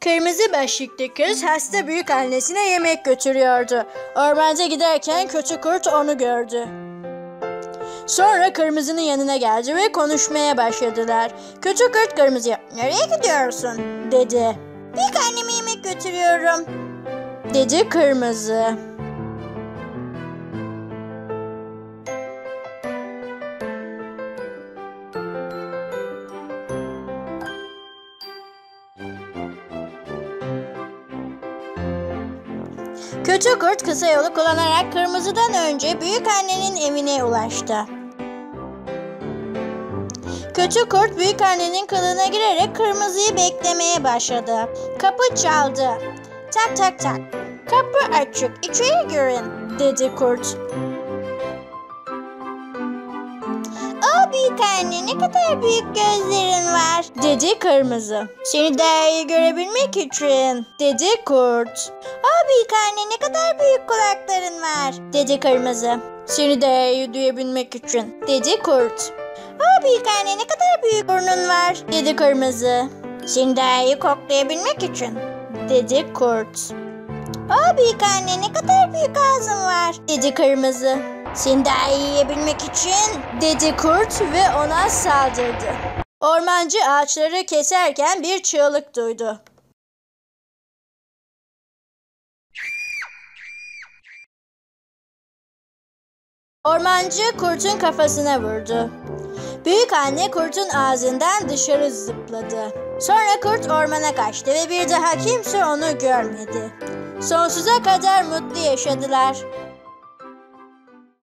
Kırmızı başlıklı kız hasta büyük annesine yemek götürüyordu. Ormanda giderken kötü kurt onu gördü. Sonra kırmızının yanına geldi ve konuşmaya başladılar. Kötü kurt kırmızıya nereye gidiyorsun dedi. Büyük anneme yemek götürüyorum dedi kırmızı. Kötü kurt kısa yolu kullanarak kırmızıdan önce büyük annenin evine ulaştı. Kötü kurt büyük annenin kılığına girerek kırmızıyı beklemeye başladı. Kapı çaldı. Tak tak tak. Kapı açık. İçeri girin dedi kurt. O büyük anne ne kadar büyük gözlerin var dedi kırmızı. Seni daha iyi görebilmek için dedi kurt. O büyük anne ne kadar büyük kulakların var dedi kırmızı. Seni daha iyi duyabilmek için dedi kurt. O büyük anne ne kadar büyük burnun var dedi kırmızı. Seni daha iyi koklayabilmek için dedi kurt. O büyük anne ne kadar büyük ağzın var dedi kırmızı. Seni daha iyi yiyebilmek için dedi kurt ve ona saldırdı. Ormancı ağaçları keserken bir çığlık duydu. Ormancı kurtun kafasına vurdu. Büyük anne kurtun ağzından dışarı zıpladı. Sonra kurt ormana kaçtı ve bir daha kimse onu görmedi. Sonsuza kadar mutlu yaşadılar.